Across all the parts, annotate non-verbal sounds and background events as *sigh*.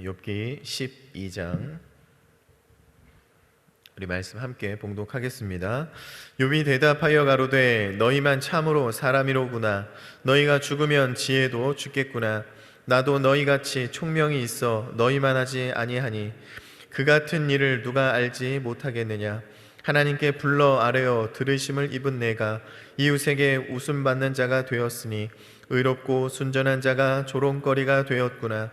욥기 12장. 우리 말씀 함께 봉독하겠습니다. 욥이 대답하여 가로되 너희만 참으로 사람이로구나. 너희가 죽으면 지혜도 죽겠구나. 나도 너희 같이 총명이 있어 너희만 하지 아니하니 그 같은 일을 누가 알지 못하겠느냐? 하나님께 불러 아뢰어 들으심을 입은 내가 이웃에게 웃음 받는 자가 되었으니 의롭고 순전한 자가 조롱거리가 되었구나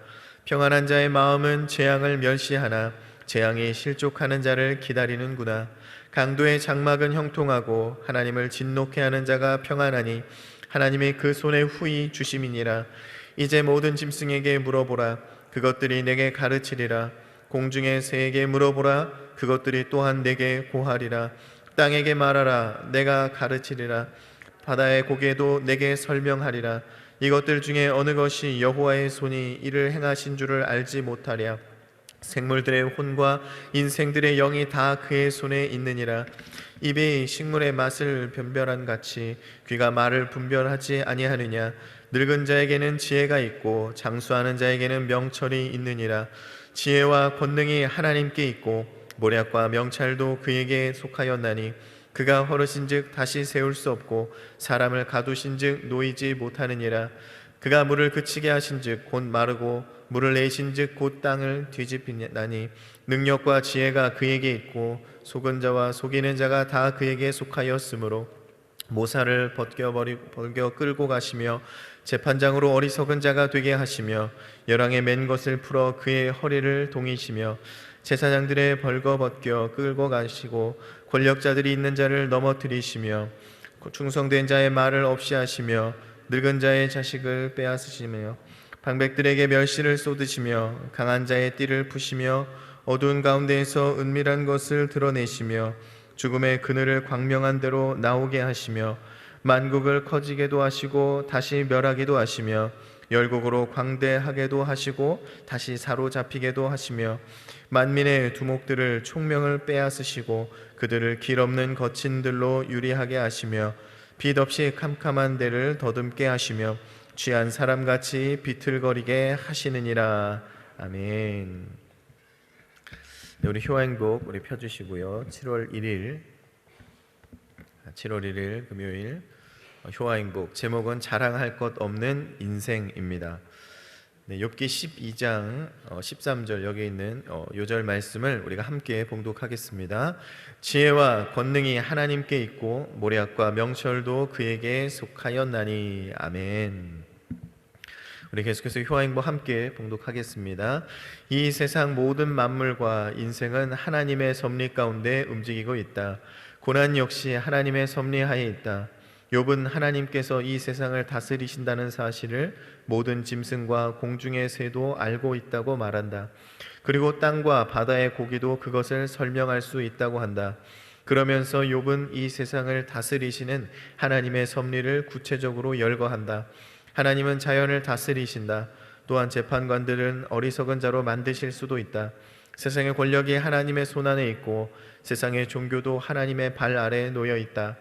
평안한 자의 마음은 재앙을 멸시하나 재앙이 실족하는 자를 기다리는구나. 강도의 장막은 형통하고 하나님을 진노케 하는 자가 평안하니 하나님이 그 손에 후히 주심이니라. 이제 모든 짐승에게 물어보라. 그것들이 내게 가르치리라. 공중의 새에게 물어보라. 그것들이 또한 내게 고하리라. 땅에게 말하라. 내가 가르치리라. 바다의 고개도 내게 설명하리라. 이것들 중에 어느 것이 여호와의 손이 이를 행하신 줄을 알지 못하랴. 생물들의 혼과 인생들의 영이 다 그의 손에 있느니라. 입이 식물의 맛을 변별한 같이 귀가 말을 분별하지 아니하느냐. 늙은 자에게는 지혜가 있고 장수하는 자에게는 명철이 있느니라. 지혜와 권능이 하나님께 있고 모략과 명찰도 그에게 속하였나니 그가 허르신즉 다시 세울 수 없고 사람을 가두신즉 놓이지 못하느니라. 그가 물을 그치게 하신즉 곧 마르고 물을 내신즉 곧 땅을 뒤집히나니 능력과 지혜가 그에게 있고 속은 자와 속이는 자가 다 그에게 속하였으므로 모사를 벗겨 버리 벗겨 끌고 가시며 재판장으로 어리석은 자가 되게 하시며 열왕의 맨 것을 풀어 그의 허리를 동이시며 제사장들의 벌거 벗겨 끌고 가시고 권력자들이 있는 자를 넘어뜨리시며 충성된 자의 말을 없이 하시며 늙은 자의 자식을 빼앗으시며 방백들에게 멸시를 쏟으시며 강한 자의 띠를 푸시며 어두운 가운데에서 은밀한 것을 드러내시며 죽음의 그늘을 광명한 대로 나오게 하시며 만국을 커지게도 하시고 다시 멸하기도 하시며 열국으로 광대하게도 하시고 다시 사로잡히게도 하시며 만민의 두목들을 총명을 빼앗으시고 그들을 길 없는 거친 들로 유리하게 하시며 빛 없이 캄캄한 데를 더듬게 하시며 취한 사람같이 비틀거리게 하시느니라 아멘. 네, 우리 효행복 우리 펴주시고요. 7월 1일 7월 1일 금요일 어, 효화행복 제목은 자랑할 것 없는 인생입니다. 네, 욥기 12장 어, 13절 여기 있는 어, 요절 말씀을 우리가 함께 봉독하겠습니다. 지혜와 권능이 하나님께 있고 모략과 명철도 그에게 속하였나니 아멘. 우리 계속해서 효화행복 함께 봉독하겠습니다. 이 세상 모든 만물과 인생은 하나님의 섭리 가운데 움직이고 있다. 고난 역시 하나님의 섭리하에 있다. 욥은 하나님께서 이 세상을 다스리신다는 사실을 모든 짐승과 공중의 새도 알고 있다고 말한다. 그리고 땅과 바다의 고기도 그것을 설명할 수 있다고 한다. 그러면서 욥은 이 세상을 다스리시는 하나님의 섭리를 구체적으로 열거한다. 하나님은 자연을 다스리신다. 또한 재판관들은 어리석은 자로 만드실 수도 있다. 세상의 권력이 하나님의 손 안에 있고 세상의 종교도 하나님의 발 아래에 놓여 있다.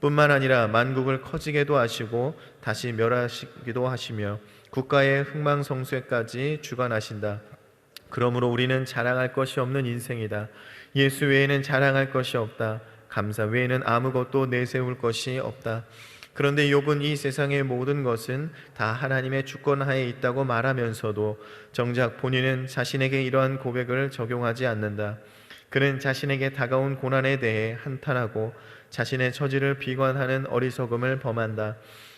뿐만 아니라 만국을 커지게도 하시고 다시 멸하시기도 하시며 국가의 흥망성쇠까지 주관하신다. 그러므로 우리는 자랑할 것이 없는 인생이다. 예수 외에는 자랑할 것이 없다. 감사 외에는 아무것도 내세울 것이 없다. 그런데 욥은 이 세상의 모든 것은 다 하나님의 주권 하에 있다고 말하면서도 정작 본인은 자신에게 이러한 고백을 적용하지 않는다. 그는 자신에게 다가온 고난에 대해 한탄하고 자신의 처지를 비관하는 어리석음을 범한다.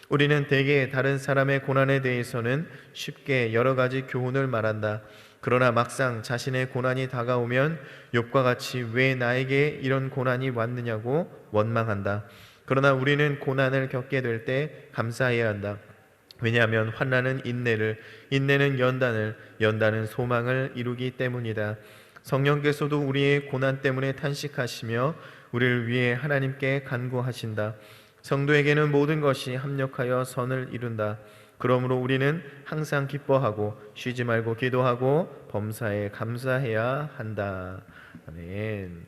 우리는 대개 다른 사람의 고난에 대해서는 쉽게 여러 가지 교훈을 말한다. 그러나 막상 자신의 고난이 다가오면 욥과 같이 왜 나에게 이런 고난이 왔느냐고 원망한다. 그러나 우리는 고난을 겪게 될 때 감사해야 한다. 왜냐하면 환난은 인내를, 인내는 연단을, 연단은 소망을 이루기 때문이다. 성령께서도 우리의 고난 때문에 탄식하시며 우리를 위해 하나님께 간구하신다. 성도에게는 모든 것이 합력하여 선을 이룬다. 그러므로 우리는 항상 기뻐하고 쉬지 말고 기도하고 범사에 감사해야 한다. 아멘.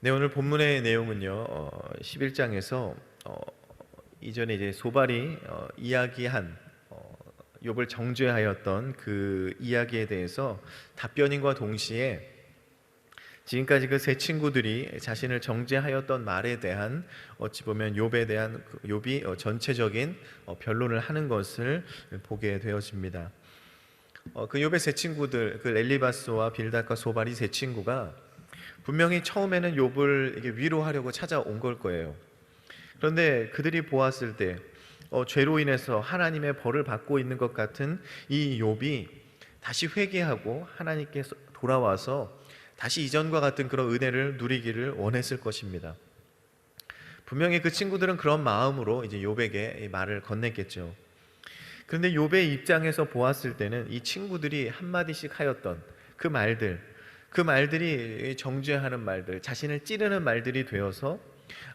네 오늘 본문의 내용은요 어, 11장에서 어, 이전에 이제 소발이 어, 이야기한 어, 욥을 정죄하였던 그 이야기에 대해서 답변인과 동시에 지금까지 그 세 친구들이 자신을 정죄하였던 말에 대한 어찌 보면 욥에 대한 그 욥이 어, 전체적인 어, 변론을 하는 것을 보게 되어집니다. 어, 그 욥의 세 친구들, 그 엘리바스와 빌닷과 소발이 세 친구가 분명히 처음에는 욥을 위로하려고 찾아온 걸 거예요. 그런데 그들이 보았을 때 어, 죄로 인해서 하나님의 벌을 받고 있는 것 같은 이 욥이 다시 회개하고 하나님께 돌아와서 다시 이전과 같은 그런 은혜를 누리기를 원했을 것입니다. 분명히 그 친구들은 그런 마음으로 이제 욥에게 이 말을 건넸겠죠. 그런데 욥의 입장에서 보았을 때는 이 친구들이 한 마디씩 하였던 그 말들, 그 말들이 정죄하는 말들, 자신을 찌르는 말들이 되어서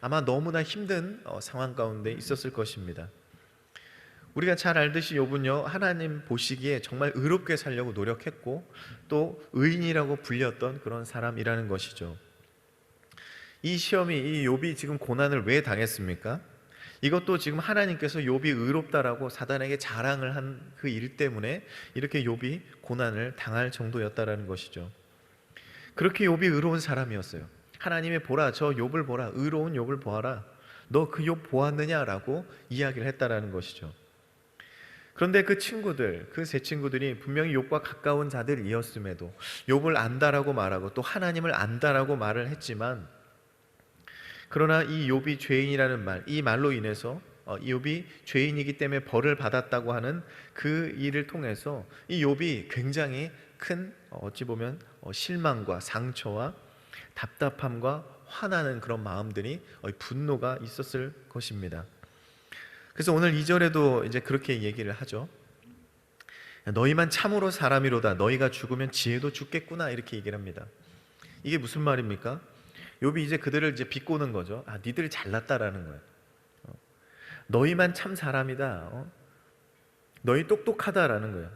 아마 너무나 힘든 어, 상황 가운데 있었을 것입니다. 우리가 잘 알듯이 욥은요 하나님 보시기에 정말 의롭게 살려고 노력했고 또 의인이라고 불렸던 그런 사람이라는 것이죠. 이 시험이 이 욥이 지금 고난을 왜 당했습니까? 이것도 지금 하나님께서 욥이 의롭다라고 사단에게 자랑을 한 그 일 때문에 이렇게 욥이 고난을 당할 정도였다라는 것이죠. 그렇게 욥이 의로운 사람이었어요. 하나님의 보라 저 욥을 보라 의로운 욥을 보아라 너 그 욥 보았느냐라고 이야기를 했다라는 것이죠. 그런데 그 친구들, 그 세 친구들이 분명히 욥과 가까운 자들이었음에도 욥을 안다라고 말하고 또 하나님을 안다라고 말을 했지만 그러나 이 욥이 죄인이라는 말, 이 말로 인해서 어, 이 욥이 죄인이기 때문에 벌을 받았다고 하는 그 일을 통해서 이 욥이 굉장히 큰 어, 어찌 보면 어, 실망과 상처와 답답함과 화나는 그런 마음들이 어, 분노가 있었을 것입니다. 그래서 오늘 2절에도 이제 그렇게 얘기를 하죠. 너희만 참으로 사람이로다. 너희가 죽으면 지혜도 죽겠구나. 이렇게 얘기를 합니다. 이게 무슨 말입니까? 욥이 이제 그들을 이제 비꼬는 거죠. 아, 니들 잘났다라는 거예요. 어. 너희만 참 사람이다. 어? 너희 똑똑하다라는 거예요.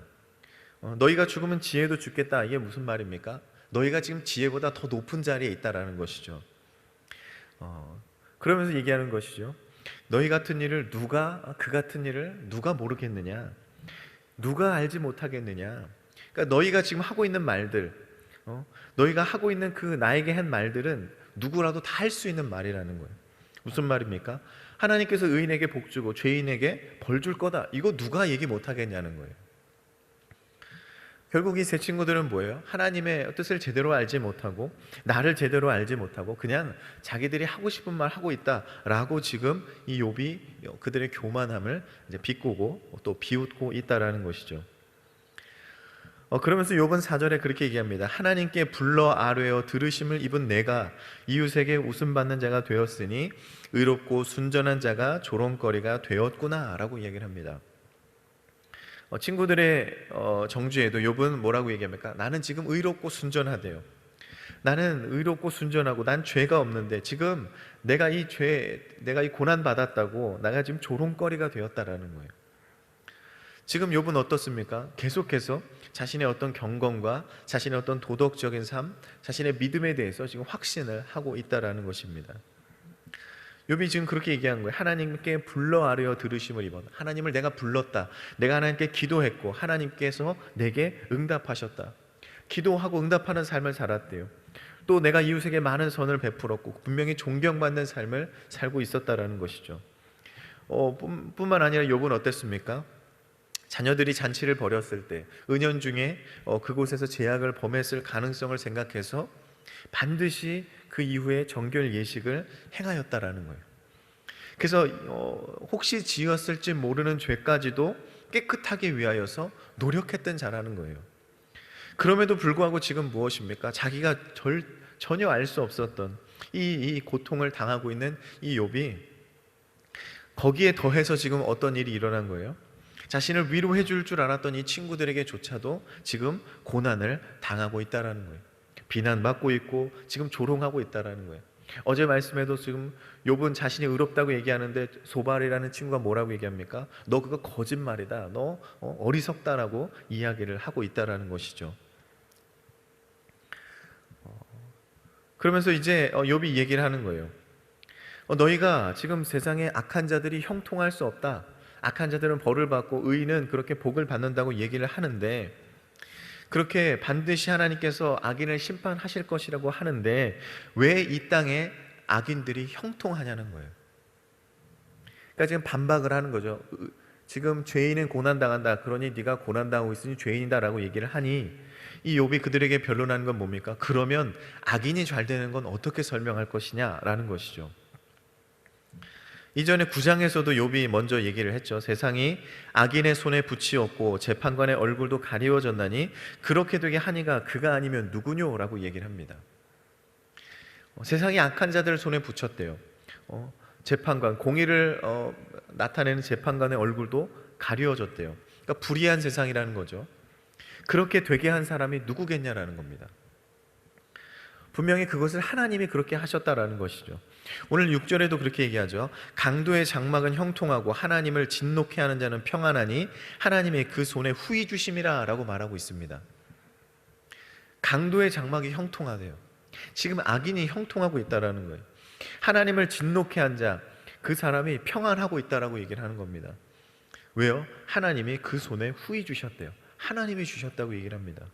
어, 너희가 죽으면 지혜도 죽겠다. 이게 무슨 말입니까? 너희가 지금 지혜보다 더 높은 자리에 있다라는 것이죠. 어, 그러면서 얘기하는 것이죠. 너희 같은 일을 누가 그 같은 일을 누가 모르겠느냐? 누가 알지 못하겠느냐? 그러니까 너희가 지금 하고 있는 말들, 어? 너희가 하고 있는 그 나에게 한 말들은 누구라도 다 할 수 있는 말이라는 거예요. 무슨 말입니까? 하나님께서 의인에게 복 주고 죄인에게 벌 줄 거다. 이거 누가 얘기 못 하겠냐는 거예요. 결국 이 세 친구들은 뭐예요? 하나님의 뜻을 제대로 알지 못하고 나를 제대로 알지 못하고 그냥 자기들이 하고 싶은 말 하고 있다라고 지금 이 욥이 그들의 교만함을 이제 비꼬고 또 비웃고 있다라는 것이죠. 어, 그러면서 욥은 4절에 그렇게 얘기합니다. 하나님께 불러 아뢰어 들으심을 입은 내가 이웃에게 웃음 받는 자가 되었으니 의롭고 순전한 자가 조롱거리가 되었구나라고 이야기를 합니다. 어, 친구들의 어, 정주에도 욥은 뭐라고 얘기합니까? 나는 지금 의롭고 순전하대요. 나는 의롭고 순전하고 난 죄가 없는데 지금 내가 이 죄, 내가 이 고난 받았다고 내가 지금 조롱거리가 되었다라는 거예요. 지금 욥은 어떻습니까? 계속해서 자신의 어떤 경건과 자신의 어떤 도덕적인 삶, 자신의 믿음에 대해서 지금 확신을 하고 있다라는 것입니다. 욥이 지금 그렇게 얘기한 거예요. 하나님께 불러 아뢰어 들으심을 입어. 하나님을 내가 불렀다. 내가 하나님께 기도했고 하나님께서 내게 응답하셨다. 기도하고 응답하는 삶을 살았대요. 또 내가 이웃에게 많은 선을 베풀었고 분명히 존경받는 삶을 살고 있었다라는 것이죠. 어, 뿐만 아니라 욥은 어땠습니까? 자녀들이 잔치를 벌였을 때 은연 중에 어, 그곳에서 제약을 범했을 가능성을 생각해서 반드시 그 이후에 정결 예식을 행하였다라는 거예요. 그래서 어, 혹시 지었을지 모르는 죄까지도 깨끗하게 위하여서 노력했던 자라는 거예요. 그럼에도 불구하고 지금 무엇입니까? 자기가 절, 전혀 알 수 없었던 이, 이 고통을 당하고 있는 이 욥이 거기에 더해서 지금 어떤 일이 일어난 거예요? 자신을 위로해 줄 줄 알았던 이 친구들에게조차도 지금 고난을 당하고 있다라는 거예요. 비난받고 있고 지금 조롱하고 있다라는 거예요. 어제 말씀에도 지금 욥은 자신이 의롭다고 얘기하는데 소발이라는 친구가 뭐라고 얘기합니까? 너 그거 거짓말이다. 너 어, 어리석다라고 이야기를 하고 있다라는 것이죠. 어, 그러면서 이제 어, 욥이 얘기를 하는 거예요. 너희가 지금 세상에 악한 자들이 형통할 수 없다. 악한 자들은 벌을 받고 의인은 그렇게 복을 받는다고 얘기를 하는데 그렇게 반드시 하나님께서 악인을 심판하실 것이라고 하는데 왜 이 땅에 악인들이 형통하냐는 거예요. 그러니까 지금 반박을 하는 거죠. 지금 죄인은 고난 당한다. 그러니 네가 고난 당하고 있으니 죄인이다라고 얘기를 하니 이 욥이 그들에게 변론하는 건 뭡니까? 그러면 악인이 잘 되는 건 어떻게 설명할 것이냐라는 것이죠. 이전에 9장에서도 욥이 먼저 얘기를 했죠. 세상이 악인의 손에 붙이었고 재판관의 얼굴도 가리워졌나니 그렇게 되게 하니가 그가 아니면 누구뇨라고 얘기를 합니다. 어, 세상이 악한 자들 손에 붙였대요. 어, 재판관 공의를 어, 나타내는 재판관의 얼굴도 가리워졌대요. 그러니까 불의한 세상이라는 거죠. 그렇게 되게 한 사람이 누구겠냐라는 겁니다. 분명히 그것을 하나님이 그렇게 하셨다라는 것이죠. 오늘 6절에도 그렇게 얘기하죠. 강도의 장막은 형통하고 하나님을 진노케 하는 자는 평안하니 하나님의 그 손에 후이 주심이라라고 말하고 있습니다. 강도의 장막이 형통하대요. 지금 악인이 형통하고 있다라는 거예요. 하나님을 진노케 한 자, 그 사람이 평안하고 있다라고 얘기를 하는 겁니다. 왜요? 하나님이 그 손에 후이 주셨대요. 하나님이 주셨다고 얘기를 합니다.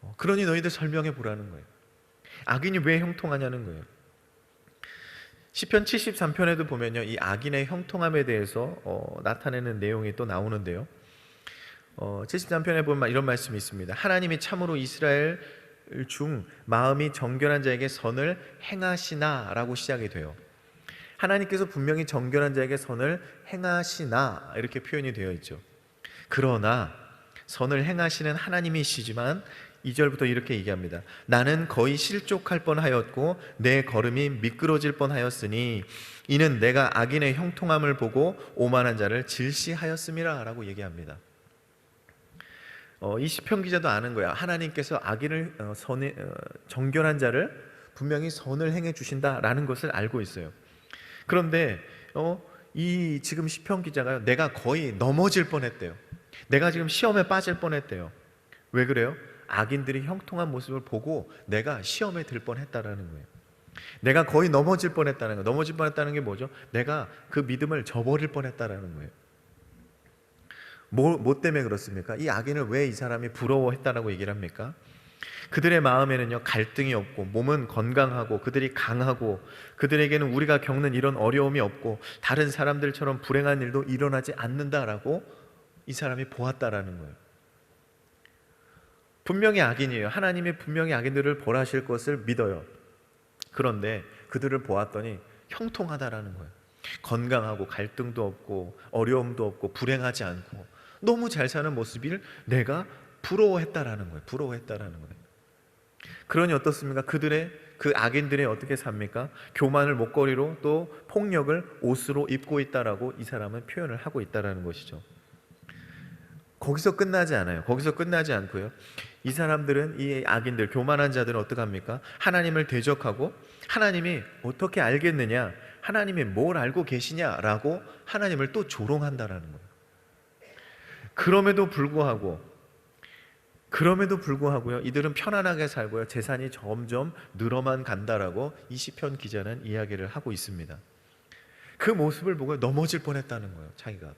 어, 그러니 너희들 설명해 보라는 거예요. 악인이 왜 형통하냐는 거예요. 시편 73편에도 보면요, 이 악인의 형통함에 대해서 어, 나타내는 내용이 또 나오는데요. 어, 73편에 보면 이런 말씀이 있습니다. 하나님이 참으로 이스라엘 중 마음이 정결한 자에게 선을 행하시나라고 시작이 돼요. 하나님께서 분명히 정결한 자에게 선을 행하시나 이렇게 표현이 되어 있죠. 그러나 선을 행하시는 하나님이시지만 2절부터 이렇게 얘기합니다. 나는 거의 실족할 뻔하였고 내 걸음이 미끄러질 뻔하였으니 이는 내가 악인의 형통함을 보고 오만한 자를 질시하였음이라라고 얘기합니다. 어, 이 시편 기자도 아는 거야. 하나님께서 악인을 어, 선에, 어, 정결한 자를 분명히 선을 행해 주신다라는 것을 알고 있어요. 그런데 어, 이 지금 시편 기자가 내가 거의 넘어질 뻔했대요. 내가 지금 시험에 빠질 뻔했대요. 왜 그래요? 악인들이 형통한 모습을 보고 내가 시험에 들 뻔했다라는 거예요. 내가 거의 넘어질 뻔했다는 거. 넘어질 뻔했다는 게 뭐죠? 내가 그 믿음을 저버릴 뻔했다라는 거예요. 뭐, 뭐 때문에 그렇습니까? 이 악인을 왜 이 사람이 부러워했다라고 얘기를 합니까? 그들의 마음에는요 갈등이 없고 몸은 건강하고 그들이 강하고 그들에게는 우리가 겪는 이런 어려움이 없고 다른 사람들처럼 불행한 일도 일어나지 않는다라고 이 사람이 보았다라는 거예요. 분명히 악인이에요. 하나님이 분명히 악인들을 벌하실 것을 믿어요. 그런데 그들을 보았더니 형통하다라는 거예요. 건강하고 갈등도 없고 어려움도 없고 불행하지 않고 너무 잘 사는 모습을 내가 부러워했다라는 거예요. 부러워했다라는 거예요. 그러니 어떻습니까? 그들의 그 악인들이 어떻게 삽니까? 교만을 목걸이로 또 폭력을 옷으로 입고 있다라고 이 사람은 표현을 하고 있다라는 것이죠. 거기서 끝나지 않아요. 거기서 끝나지 않고요. 이 사람들은 이 악인들, 교만한 자들은 어떻게 합니까? 하나님을 대적하고 하나님이 어떻게 알겠느냐? 하나님이 뭘 알고 계시냐라고 하나님을 또 조롱한다라는 거예요. 그럼에도 불구하고 그럼에도 불구하고요. 이들은 편안하게 살고요. 재산이 점점 늘어만 간다라고 이 시편 기자는 이야기를 하고 있습니다. 그 모습을 보고 넘어질 뻔했다는 거예요. 자기가.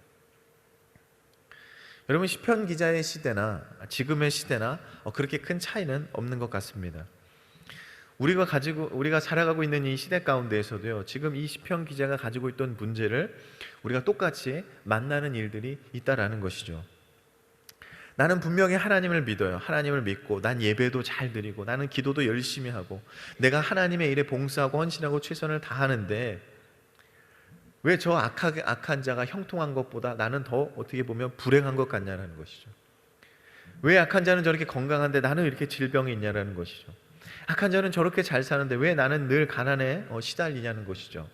여러분 시편 기자의 시대나 지금의 시대나 어, 그렇게 큰 차이는 없는 것 같습니다. 우리가 가지고 우리가 살아가고 있는 이 시대 가운데에서도요. 지금 이 시편 기자가 가지고 있던 문제를 우리가 똑같이 만나는 일들이 있다라는 것이죠. 나는 분명히 하나님을 믿어요. 하나님을 믿고 난 예배도 잘 드리고 나는 기도도 열심히 하고 내가 하나님의 일에 봉사하고 헌신하고 최선을 다하는데 왜 저 악한 자가 형통한 것보다 나는 더 어떻게 보면 불행한 것 같냐라는 것이죠. 왜 악한 자는 저렇게 건강한데 나는 이렇게 질병이 있냐라는 것이죠. 악한 자는 저렇게 잘 사는데 왜 나는 늘 가난에 어, 시달리냐는 것이죠.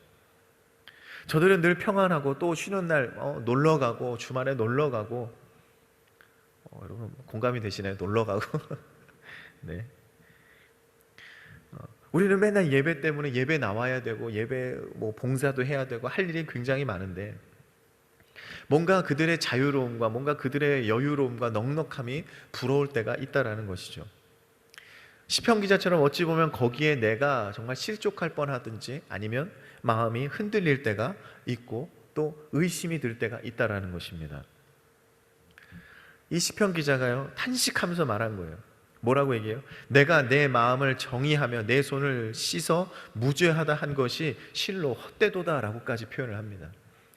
저들은 늘 평안하고 또 쉬는 날 어, 놀러 가고 주말에 놀러 가고 어, 여러분 공감이 되시나요? 놀러 가고 *laughs* 네. 어, 우리는 맨날 예배 때문에 예배 나와야 되고 예배 뭐 봉사도 해야 되고 할 일이 굉장히 많은데 뭔가 그들의 자유로움과 뭔가 그들의 여유로움과 넉넉함이 부러울 때가 있다라는 것이죠. 시편 기자처럼 어찌 보면 거기에 내가 정말 실족할 뻔하든지 아니면 마음이 흔들릴 때가 있고 또 의심이 들 때가 있다라는 것입니다. 이 시편 기자가요 탄식하면서 말한 거예요. 뭐라고 얘기해요? 내가 내 마음을 정의하며 내 손을 씻어 무죄하다 한 것이 실로 헛되도다라고까지 표현을 합니다.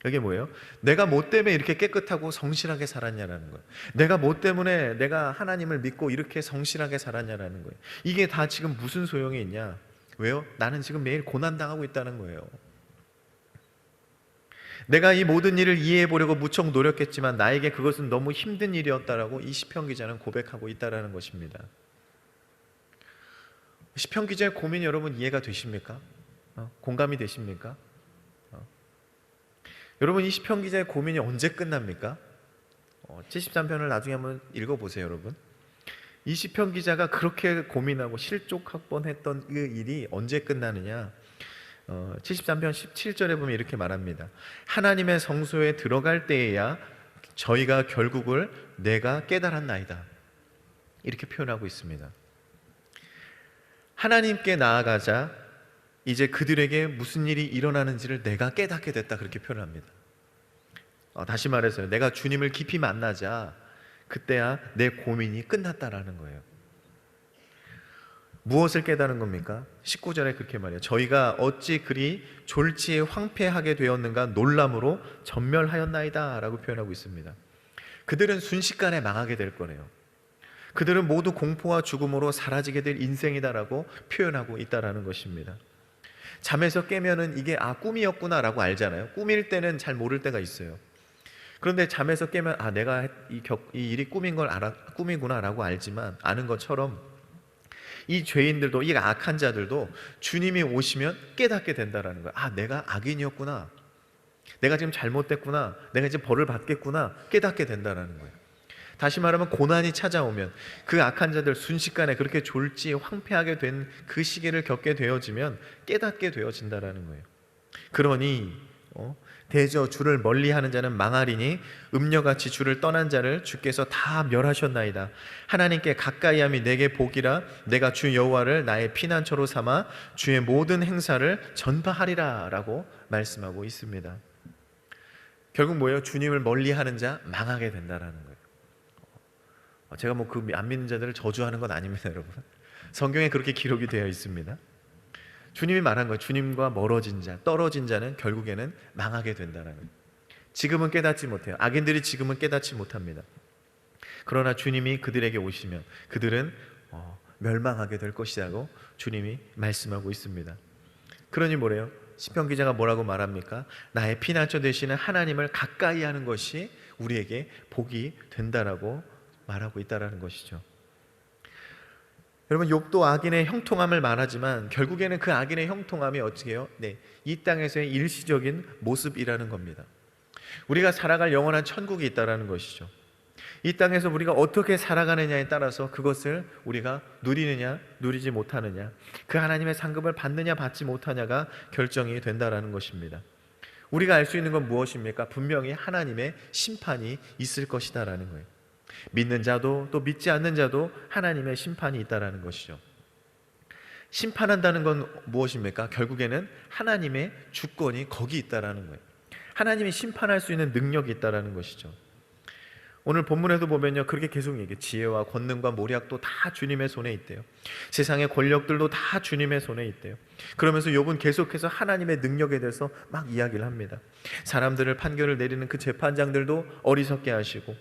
이게 뭐예요? 내가 뭐 때문에 이렇게 깨끗하고 성실하게 살았냐라는 거예요. 내가 뭐 때문에 내가 하나님을 믿고 이렇게 성실하게 살았냐라는 거예요. 이게 다 지금 무슨 소용이 있냐? 왜요? 나는 지금 매일 고난 당하고 있다는 거예요. 내가 이 모든 일을 이해해 보려고 무척 노력했지만 나에게 그것은 너무 힘든 일이었다라고 이 시편 기자는 고백하고 있다라는 것입니다. 시편 기자의 고민 여러분 이해가 되십니까? 어? 공감이 되십니까? 어. 여러분 이 시편 기자의 고민이 언제 끝납니까? 어, 73편을 나중에 한번 읽어보세요, 여러분. 이 시편 기자가 그렇게 고민하고 실족학번했던 그 일이 언제 끝나느냐? 어, 73편 17절에 보면 이렇게 말합니다. 하나님의 성소에 들어갈 때에야 저희가 결국을 내가 깨달았나이다. 이렇게 표현하고 있습니다. 하나님께 나아가자 이제 그들에게 무슨 일이 일어나는지를 내가 깨닫게 됐다 그렇게 표현합니다. 어, 다시 말해서요. 내가 주님을 깊이 만나자 그때야 내 고민이 끝났다라는 거예요. 무엇을 깨달은 겁니까? 19절에 그렇게 말해요. 저희가 어찌 그리 졸지에 황폐하게 되었는가 놀람으로 전멸하였나이다 라고 표현하고 있습니다. 그들은 순식간에 망하게 될 거네요. 그들은 모두 공포와 죽음으로 사라지게 될 인생이다라고 표현하고 있다라는 것입니다. 잠에서 깨면은 이게 아 꿈이었구나라고 알잖아요. 꿈일 때는 잘 모를 때가 있어요. 그런데 잠에서 깨면 아 내가 이, 격, 이 일이 꿈인 걸 알아 꿈이구나라고 알지만 아는 것처럼 이 죄인들도 이 악한 자들도 주님이 오시면 깨닫게 된다라는 거야. 아 내가 악인이었구나. 내가 지금 잘못됐구나. 내가 지금 벌을 받겠구나. 깨닫게 된다라는 거예요. 다시 말하면 고난이 찾아오면 그 악한 자들 순식간에 그렇게 졸지 황폐하게 된 그 시기를 겪게 되어지면 깨닫게 되어진다라는 거예요. 그러니 어, 대저 주를 멀리하는 자는 망하리니 음녀같이 주를 떠난 자를 주께서 다 멸하셨나이다. 하나님께 가까이함이 내게 복이라 내가 주 여호와를 나의 피난처로 삼아 주의 모든 행사를 전파하리라라고 말씀하고 있습니다. 결국 뭐예요? 주님을 멀리하는 자 망하게 된다라는 거예요. 어, 제가 뭐 그 안 믿는 자들을 저주하는 건 아닙니다, 여러분. 성경에 그렇게 기록이 되어 있습니다. 주님이 말한 거예요. 주님과 멀어진 자, 떨어진 자는 결국에는 망하게 된다라는. 거예요. 지금은 깨닫지 못해요. 악인들이 지금은 깨닫지 못합니다. 그러나 주님이 그들에게 오시면 그들은 어, 멸망하게 될 것이라고 주님이 말씀하고 있습니다. 그러니 뭐래요? 시편 기자가 뭐라고 말합니까? 나의 피난처 되시는 하나님을 가까이 하는 것이 우리에게 복이 된다라고 말하고 있다라는 것이죠. 여러분 욥도 악인의 형통함을 말하지만 결국에는 그 악인의 형통함이 어떻게 해요? 네, 이 땅에서의 일시적인 모습이라는 겁니다. 우리가 살아갈 영원한 천국이 있다라는 것이죠. 이 땅에서 우리가 어떻게 살아가느냐에 따라서 그것을 우리가 누리느냐, 누리지 못하느냐, 그 하나님의 상급을 받느냐, 받지 못하냐가 결정이 된다라는 것입니다. 우리가 알 수 있는 건 무엇입니까? 분명히 하나님의 심판이 있을 것이다라는 거예요. 믿는 자도 또 믿지 않는 자도 하나님의 심판이 있다라는 것이죠. 심판한다는 건 무엇입니까? 결국에는 하나님의 주권이 거기 있다라는 거예요. 하나님이 심판할 수 있는 능력이 있다라는 것이죠. 오늘 본문에도 보면요. 그렇게 계속 얘기해. 지혜와 권능과 모략도 다 주님의 손에 있대요. 세상의 권력들도 다 주님의 손에 있대요. 그러면서 욥은 계속해서 하나님의 능력에 대해서 막 이야기를 합니다. 사람들을 판결을 내리는 그 재판장들도 어리석게 하시고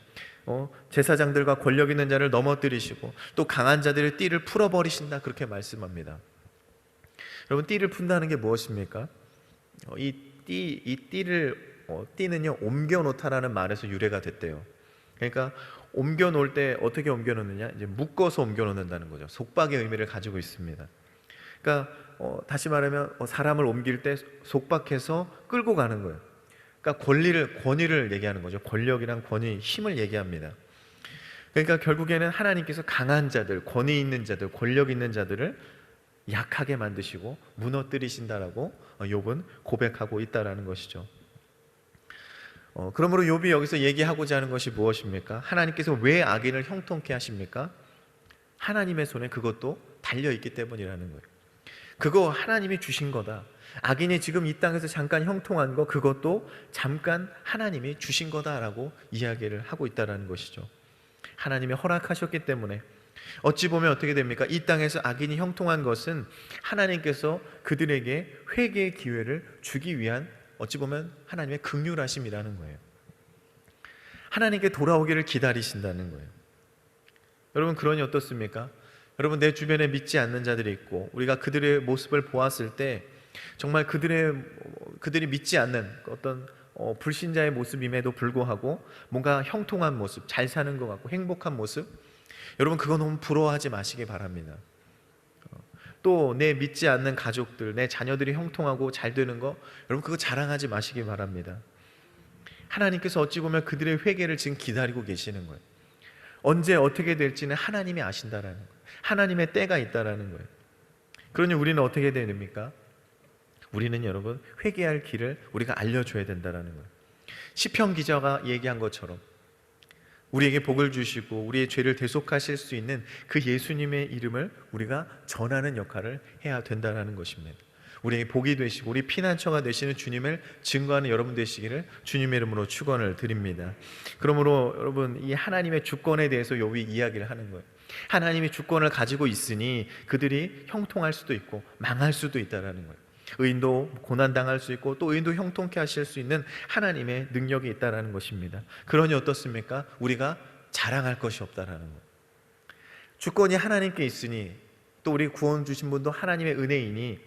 어, 제사장들과 권력 있는 자를 넘어뜨리시고 또 강한 자들의 띠를 풀어 버리신다 그렇게 말씀합니다. 여러분 띠를 푼다는 게 무엇입니까? 어, 이 띠, 이 띠를 어, 띠는요 옮겨 놓다라는 말에서 유래가 됐대요. 그러니까 옮겨 놓을 때 어떻게 옮겨 놓느냐? 이제 묶어서 옮겨 놓는다는 거죠. 속박의 의미를 가지고 있습니다. 그러니까 어, 다시 말하면 어, 사람을 옮길 때 속박해서 끌고 가는 거예요. 그러니까 권리를 권위를 얘기하는 거죠. 권력이랑 권위, 힘을 얘기합니다. 그러니까 결국에는 하나님께서 강한 자들, 권위 있는 자들, 권력 있는 자들을 약하게 만드시고 무너뜨리신다라고 어, 욥은 고백하고 있다라는 것이죠. 어, 그러므로 욥이 여기서 얘기하고자 하는 것이 무엇입니까? 하나님께서 왜 악인을 형통케 하십니까? 하나님의 손에 그것도 달려 있기 때문이라는 거예요. 그거 하나님이 주신 거다. 악인이 지금 이 땅에서 잠깐 형통한 거 그것도 잠깐 하나님이 주신 거다라고 이야기를 하고 있다라는 것이죠. 하나님이 허락하셨기 때문에 어찌 보면 어떻게 됩니까? 이 땅에서 악인이 형통한 것은 하나님께서 그들에게 회개의 기회를 주기 위한 어찌 보면 하나님의 긍휼하심이라는 거예요. 하나님께 돌아오기를 기다리신다는 거예요. 여러분 그러니 어떻습니까? 여러분 내 주변에 믿지 않는 자들이 있고 우리가 그들의 모습을 보았을 때 정말 그들의 그들이 믿지 않는 어떤 어, 불신자의 모습임에도 불구하고 뭔가 형통한 모습, 잘 사는 것 같고 행복한 모습, 여러분 그거 너무 부러워하지 마시기 바랍니다. 또 내 믿지 않는 가족들, 내 자녀들이 형통하고 잘 되는 거, 여러분 그거 자랑하지 마시기 바랍니다. 하나님께서 어찌 보면 그들의 회개를 지금 기다리고 계시는 거예요. 언제 어떻게 될지는 하나님이 아신다라는 거예요. 하나님의 때가 있다라는 거예요. 그러니 우리는 어떻게 해야 됩니까? 우리는 여러분 회개할 길을 우리가 알려줘야 된다라는 거예요. 시편 기자가 얘기한 것처럼 우리에게 복을 주시고 우리의 죄를 대속하실 수 있는 그 예수님의 이름을 우리가 전하는 역할을 해야 된다라는 것입니다. 우리에게 복이 되시고 우리 피난처가 되시는 주님을 증거하는 여러분 되시기를 주님의 이름으로 축원을 드립니다. 그러므로 여러분 이 하나님의 주권에 대해서 요비 이야기를 하는 거예요. 하나님이 주권을 가지고 있으니 그들이 형통할 수도 있고 망할 수도 있다라는 거예요. 의인도 고난 당할 수 있고 또 의인도 형통케 하실 수 있는 하나님의 능력이 있다라는 것입니다. 그러니 어떻습니까? 우리가 자랑할 것이 없다라는 거예요. 주권이 하나님께 있으니 또 우리 구원 주신 분도 하나님의 은혜이니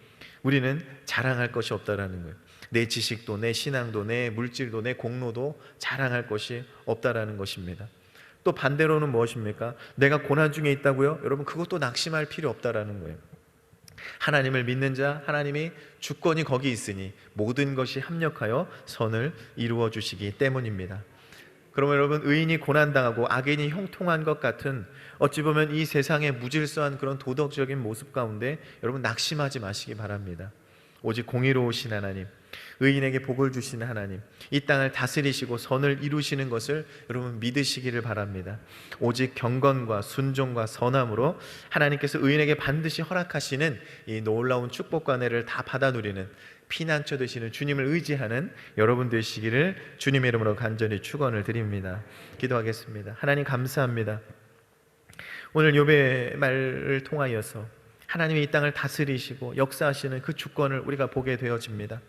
우리는 자랑할 것이 없다라는 거예요. 내 지식도 내 신앙도 내 물질도 내 공로도 자랑할 것이 없다라는 것입니다. 또 반대로는 무엇입니까? 내가 고난 중에 있다고요? 여러분 그것도 낙심할 필요 없다라는 거예요. 하나님을 믿는 자 하나님이 주권이 거기 있으니 모든 것이 합력하여 선을 이루어 주시기 때문입니다. 그러면 여러분 의인이 고난 당하고 악인이 형통한 것 같은 어찌 보면 이 세상의 무질서한 그런 도덕적인 모습 가운데 여러분 낙심하지 마시기 바랍니다. 오직 공의로우신 하나님, 의인에게 복을 주시는 하나님, 이 땅을 다스리시고 선을 이루시는 것을 여러분 믿으시기를 바랍니다. 오직 경건과 순종과 선함으로 하나님께서 의인에게 반드시 허락하시는 이 놀라운 축복과 은혜를 다 받아 누리는 피난처 되시는 주님을 의지하는 여러분 되시기를 주님의 이름으로 간절히 축원을 드립니다. 기도하겠습니다. 하나님 감사합니다. 오늘 욥의 말을 통하여서 하나님이 이 땅을 다스리시고 역사하시는 그 주권을 우리가 보게 되어집니다.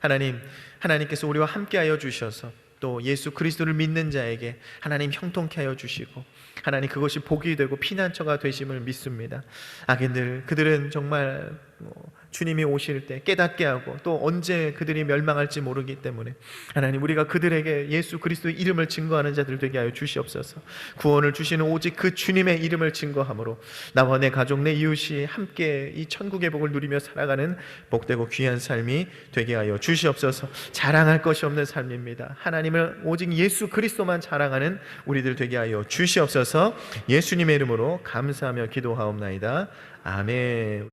하나님, 하나님께서 우리와 함께하여 주셔서 또 예수 그리스도를 믿는 자에게 하나님 형통케 하여 주시고 하나님 그것이 복이 되고 피난처가 되심을 믿습니다. 악인들 그들은 정말 뭐 주님이 오실 때 깨닫게 하고 또 언제 그들이 멸망할지 모르기 때문에 하나님 우리가 그들에게 예수 그리스도의 이름을 증거하는 자들 되게 하여 주시옵소서. 구원을 주시는 오직 그 주님의 이름을 증거함으로 나와 내 가족 내 이웃이 함께 이 천국의 복을 누리며 살아가는 복되고 귀한 삶이 되게 하여 주시옵소서. 자랑할 것이 없는 삶입니다. 하나님을 오직 예수 그리스도만 자랑하는 우리들 되게 하여 주시옵소서. 예수님의 이름으로 감사하며 기도하옵나이다. 아멘.